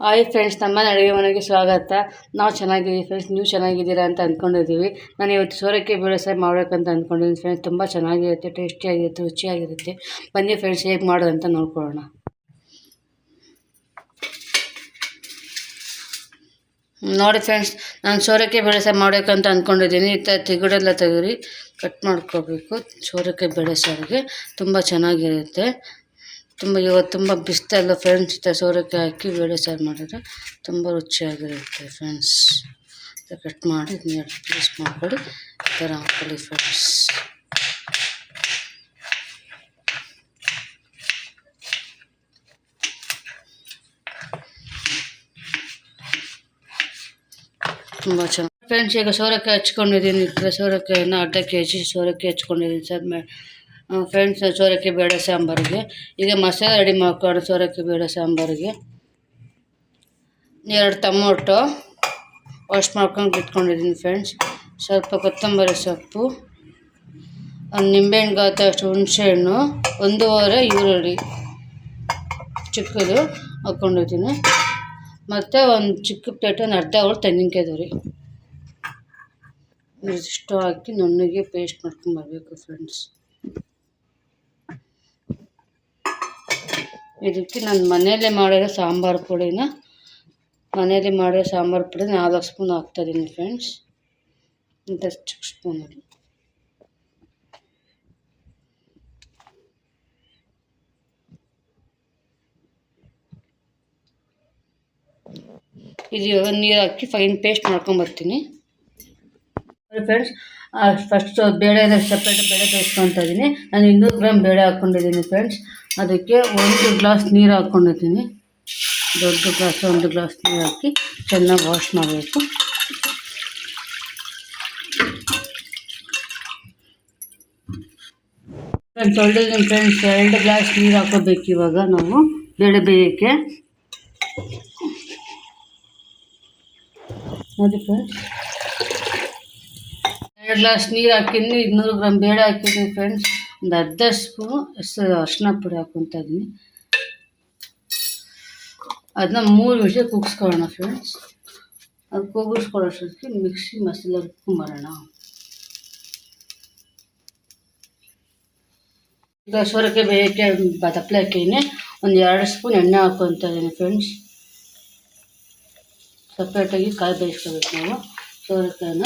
Hi friends ನಮ್ಮ ಅಡುಗೆ ಮನೆಗೆ ಸ್ವಾಗತ. ನಾವು ಚೆನ್ನಾಗಿದ್ದೀವಿ ಫ್ರೆಂಡ್ಸ್ ನೀವು ಚೆನ್ನಾಗಿದ್ದೀರಾ ಅಂತ ಅಂದ್ಕೊಂಡಿದ್ದೀವಿ. ನಾನು ಇವತ್ತು ಸೋರಕ್ಕೆ ಬೇಳೆ ಸಾರು ಮಾಡ್ಬೇಕಂತ ಅಂದ್ಕೊಂಡಿದ್ದೀನಿ ಫ್ರೆಂಡ್ಸ್ ತುಂಬ ಚೆನ್ನಾಗಿರುತ್ತೆ, ಟೇಸ್ಟಿಯಾಗಿರುತ್ತೆ, ರುಚಿಯಾಗಿರುತ್ತೆ. ಬನ್ನಿ ಫ್ರೆಂಡ್ಸ್ ಹೇಗೆ ಮಾಡೋದು ಅಂತ ನೋಡ್ಕೊಳ್ಳೋಣ. ನೋಡಿ ಫ್ರೆಂಡ್ಸ್ ನಾನು ಸೋರೆಕಾಯಿ ಬೇಳೆ ಮಾಡಬೇಕಂತ ಅಂದ್ಕೊಂಡಿದ್ದೀನಿ. ಈ ಥರ ತೆಗಡೆಲ್ಲ ತೆಗರಿ ಕಟ್ ಮಾಡ್ಕೋಬೇಕು. ಸೋರೆಕಾಯಿ ಬೇಳೆ ಸಾರಿಗೆ ತುಂಬ ಚೆನ್ನಾಗಿರುತ್ತೆ. ತುಂಬ ಇವತ್ತು ತುಂಬ ಬಿಸ್ತಲ್ಲ ಫ್ರೆಂಡ್ಸ್ ಈ ಥರ ಸೋರೆಕಾಯಿ ಹಾಕಿ ಬೇಳೆ ಸಾರು ಮಾಡಿದ್ರೆ ತುಂಬ ರುಚಿಯಾಗಿರುತ್ತೆ ಫ್ರೆಂಡ್ಸ್ ಕಟ್ ಮಾಡಿ ಎರಡು ಪೀಸ್ ಮಾಡ್ಕೊಳ್ಳಿ. ಈ ಥರ ಹಾಕೊಳ್ಳಿ ಫ್ರೆಂಡ್ಸ್ ತುಂಬ ಚೆನ್ನಾಗಿ ಫ್ರೆಂಡ್ಸ್ ಈಗ ಸೋರೆಕಾಯಿ ಹಚ್ಕೊಂಡಿದ್ದೀನಿ, ಈ ಥರ ಸೋರೆಕಾಯಿನ ಅರ್ಧ ಕೆ ಜಿ ಸೋರೆಕಾಯಿ ಹಚ್ಕೊಂಡಿದ್ದೀನಿ ಸರ್. ಮೇ ಫ್ರೆಂಡ್ಸ್ ಸೋರೆಕ್ಕೆ ಬೇಡ ಸಾಂಬಾರಿಗೆ. ಈಗ ಮಸಾಲೆ ರೆಡಿ ಮಾಡ್ಕೊಂಡು ಸೋರೆಕ್ಕೆ ಬೇಡ ಸಾಂಬಾರಿಗೆ. ಎರಡು ಟೊಮೊಟೊ ವಾಶ್ ಮಾಡ್ಕೊಂಡು ಇಟ್ಕೊಂಡಿದ್ದೀನಿ ಫ್ರೆಂಡ್ಸ್ ಸ್ವಲ್ಪ ಕೊತ್ತಂಬರಿ ಸೊಪ್ಪು, ಒಂದು ನಿಂಬೆಹಣ್ಣು ಗಾತ ಅಷ್ಟು ಹುಣಸೆಹಣ್ಣು, ಒಂದೂವರೆ ಈರುಳ್ಳಿ ಚಿಕ್ಕದು ಹಾಕ್ಕೊಂಡಿದ್ದೀನಿ ಮತ್ತು ಒಂದು ಚಿಕ್ಕ ಪ್ಲೇಟನ್ನು ಅರ್ಧ ಅವಳು ತೆಂಗಿನಕಾಯಿ ದೋರಿ ಇಷ್ಟು ಹಾಕಿ ನುಣ್ಣಗೆ ಪೇಸ್ಟ್ ಮಾಡ್ಕೊಂಡು ಬರಬೇಕು ಫ್ರೆಂಡ್ಸ್ ಇದಕ್ಕೆ ನಾನು ಮನೆಯಲ್ಲೇ ಮಾಡಿರೋ ಸಾಂಬಾರು ಪುಡಿನ ಮನೆಯಲ್ಲೇ ಮಾಡಿರೋ ಸಾಂಬಾರು ಪುಡಿ ನಾಲ್ಕು ಸ್ಪೂನ್ ಹಾಕ್ತಾಯಿದ್ದೀನಿ ಫ್ರೆಂಡ್ಸ್ ಇಂಥ ಚಿಕ್ಕ ಸ್ಪೂನಲ್ಲಿ ಇದು ಇವಾಗ ನೀರು ಹಾಕಿ ಫೈನ್ ಪೇಸ್ಟ್ ಮಾಡ್ಕೊಂಬರ್ತೀನಿ ಫ್ರೆಂಡ್ಸ್ ಫಸ್ಟ್ ಬೇಳೆ ಸಪ್ರೇಟ್ ಬೇಳೆ ಬೇಯಿಸ್ಕೊತಾ ಇದ್ದೀನಿ ನಾನು ಇನ್ನೂರು ಗ್ರಾಮ್ ಬೇಳೆ ಹಾಕ್ಕೊಂಡಿದ್ದೀನಿ ಫ್ರೆಂಡ್ಸ್ ಅದಕ್ಕೆ ಒಂದು ಗ್ಲಾಸ್ ನೀರು ಹಾಕ್ಕೊಂಡಿದ್ದೀನಿ ದೊಡ್ಡ ಗ್ಲಾಸ್, ಒಂದು ಗ್ಲಾಸ್ ನೀರು ಹಾಕಿ ಚೆನ್ನಾಗಿ ವಾಶ್ ಮಾಡಬೇಕು. ತೊಳೆದಿದ್ದೀನಿ ಫ್ರೆಂಡ್ಸ್ ಎರಡು ಗ್ಲಾಸ್ ನೀರು ಹಾಕೋಬೇಕು ಇವಾಗ ನಾವು ಬೇಳೆ ಬೇಯೋಕ್ಕೆ ನೋಡಿ ಫ್ರೆಂಡ್ಸ್ ಎರಡು ಗ್ಲಾಸ್ ನೀರು ಹಾಕಿದ್ದೀನಿ, ಇನ್ನೂರು ಗ್ರಾಮ್ ಬೇಳೆ ಹಾಕಿದ್ದೀನಿ ಫ್ರೆಂಡ್ಸ್ ಒಂದು ಅರ್ಧ ಸ್ಪೂನು ಅರಿಶಿನ ಪುಡಿ ಹಾಕ್ಕೊತಾ ಇದ್ದೀನಿ. ಅದನ್ನ ಮೂರು ವಿಷಯ ಕುಗ್ಸ್ಕೊಳ್ಳೋಣ ಫ್ರೆಂಡ್ಸ್ ಅದು ಕೂಗಿಸ್ಕೊಳ್ಳೋಷ್ಟೊತ್ತಿಗೆ ಮಿಕ್ಸಿ ಮಸಾಲೆ ರುಬ್ಕೊಂಬರೋಣ ಈಗ ಸೋರೆಕಾಯಿ ಬೇಯಕ್ಕೆ ಹಾಕಿದ್ದೀನಿ. ಒಂದು ಎರಡು ಸ್ಪೂನ್ ಎಣ್ಣೆ ಹಾಕ್ಕೊತಾ ಇದ್ದೀನಿ ಫ್ರೆಂಡ್ಸ್ ಸಪ್ರೇಟಾಗಿ ಕಾಯಿ ಬೇಯಿಸ್ಕೋಬೇಕು ನಾವು. ಸೋರೆಕಾಯಿನ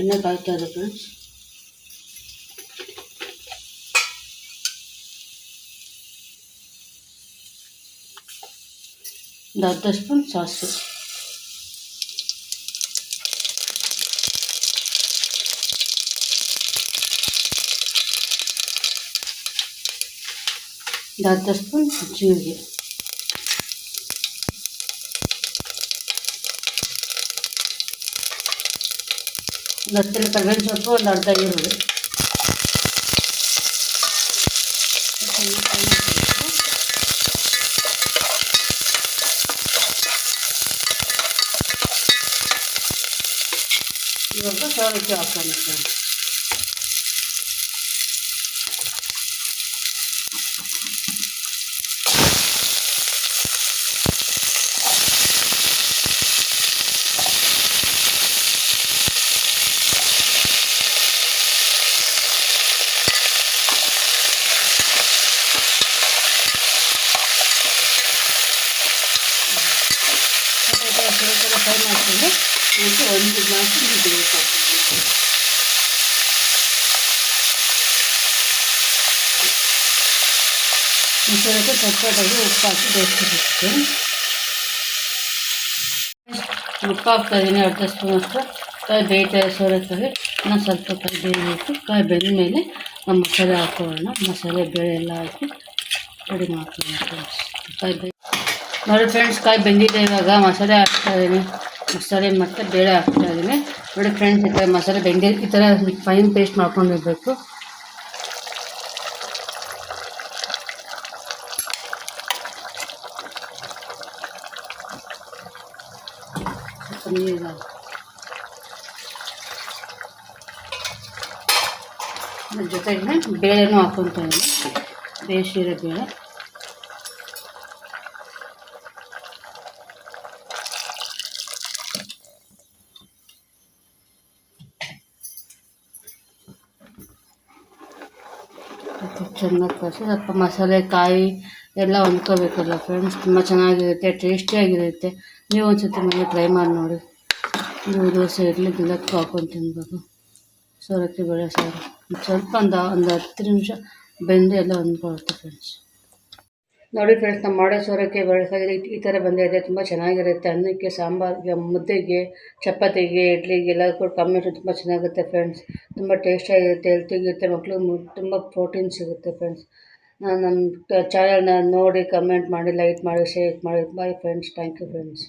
ಎಣ್ಣೆ ಕಾಯ್ತಾ ಇದೆ ಫ್ರೆಂಡ್ಸ್ ಒಂದು ಅರ್ಧ ಸ್ಪೂನ್ ಸಾಸು ಒಂದು ಅರ್ಧ ಸ್ಪೂನ್ ಜೀರಿಗೆ ಒಂದು ಹತ್ತು ಕರ್ಬೇವಿನ ಸೊಪ್ಪು ಒಂದು ಅರ್ಧ ಈರುಳ್ಳಿ ಇವಾಗ ಸೌರಕ್ಕೆ ಹಾಕೋಣ ಸ್ವಲ್ಪ ಅದಕ್ಕೆ ಒಂದು ಗ್ಲಾಸ್ ನೀರು ಮಸಾಲೆಗೆ ಸಪ್ರೇಟಾಗಿ ಉಪ್ಪು ಹಾಕಿ ಬೇಯಿಸ್ಕೊಬೇಕು ಉಪ್ಪು ಹಾಕ್ತಾ ಇದ್ದೀನಿ ಅರ್ಧ ಸ್ಪೂನ್ ಅಷ್ಟು ಕಾಯಿ ಬೇಯ್ತಾ ಸೋರೆಕಾಯಿ ನಾನು ಸ್ವಲ್ಪ ಕಾಯಿ ಬೇಯಬೇಕು ಕಾಯಿ ಬೆಂದ ಮೇಲೆ ನಮ್ಮ ಮಸಾಲೆ ಹಾಕೊಳ್ಳೋಣ ಮಸಾಲೆ ಬೇಳೆ ಎಲ್ಲ ಹಾಕಿ ರೆಡಿ ಮಾಡ್ಕೊಳ್ಳೋಣ ಕಾಯಿ ಬೇಯ ನೋಡಿ ಫ್ರೆಂಡ್ಸ್ ಕಾಯಿ ಬೆಂದಿದೆ ಇವಾಗ. ಮಸಾಲೆ ಹಾಕ್ತಾ ಇದ್ದೀನಿ ಮಸಾಲೆ ಮತ್ತು ಬೇಳೆ ಹಾಕ್ತಾ ಇದ್ದೀನಿ. ನೋಡಿ ಫ್ರೆಂಡ್ಸ್, ಈ ಥರ ಮಸಾಲೆ ಬೆಂದಿ ಈ ಥರ ಫೈನ್ ಪೇಸ್ಟ್ ಮಾಡ್ಕೊಂಡಿರ್ಬೇಕು. ನೀರು ಅದ್ರ ಜೊತೆಗೆ ಬೇಳೆನೂ ಹಾಕ್ಕೊತಾ ಇದ್ದೀನಿ. ಬೇಯಿಸಿರೋ ಬೇಳೆ. ಚೆನ್ನಾಗಿ ಕಲಸಿ ಸ್ವಲ್ಪ ಮಸಾಲೆ, ಕಾಯಿ ಎಲ್ಲ ಹೊಂದ್ಕೋಬೇಕಲ್ಲ ಫ್ರೆಂಡ್ಸ್ ತುಂಬ ಚೆನ್ನಾಗಿರುತ್ತೆ ಟೇಸ್ಟಿಯಾಗಿರುತ್ತೆ ನೀವು ಒಂದ್ಸತಿ ಮನೆ ಟ್ರೈ ಮಾಡಿ ನೋಡಿ. ನೀವು ದೋಸೆ, ಇಡ್ಲಿ ಗಿಲಕ್ಕೆ ಹಾಕೊಂಡು ತಿನ್ಬೋದು. ಸೊರಕ್ಕೆ ಬೇಳೆ ಸಾರು. ಒಂದ್ ಸ್ವಲ್ಪ ಒಂದು ಒಂದು ಹತ್ತು ನಿಮಿಷ ಬೆಂದು ಎಲ್ಲ ಹೊಂದ್ಕೊಳುತ್ತೆ ಫ್ರೆಂಡ್ಸ್ ನೋಡಿ ಫ್ರೆಂಡ್ಸ್ ನಮ್ಮ ಮಾಡೋ ಸೋರಕ್ಕೆ ಬೇಳೆ ಈ- ಥರ ಬಂದಿದೆ ತುಂಬ ಚೆನ್ನಾಗಿರುತ್ತೆ. ಅನ್ನಕ್ಕೆ ಸಾಂಬಾರಿಗೆ ಮುದ್ದೆಗೆ, ಚಪಾತಿಗೆ, ಇಡ್ಲಿಗೆ ಎಲ್ಲದಕ್ಕೂ ಕಾಂಬಿನೇಷನ್ ತುಂಬ ಚೆನ್ನಾಗಿರುತ್ತೆ ಫ್ರೆಂಡ್ಸ್ ತುಂಬ ಟೇಸ್ಟಿಯಾಗಿರುತ್ತೆ ಹೆಲ್ತಿಗಿರುತ್ತೆ ಮಕ್ಕಳು ತುಂಬ ಪ್ರೋಟೀನ್ ಸಿಗುತ್ತೆ ಫ್ರೆಂಡ್ಸ್ ನಮ್ಮ ಚಾನಲ್ನ ನೋಡಿ ಕಮೆಂಟ್ ಮಾಡಿ ಲೈಕ್ ಮಾಡಿ ಶೇರ್ ಮಾಡಿ. Bye friends thank you friends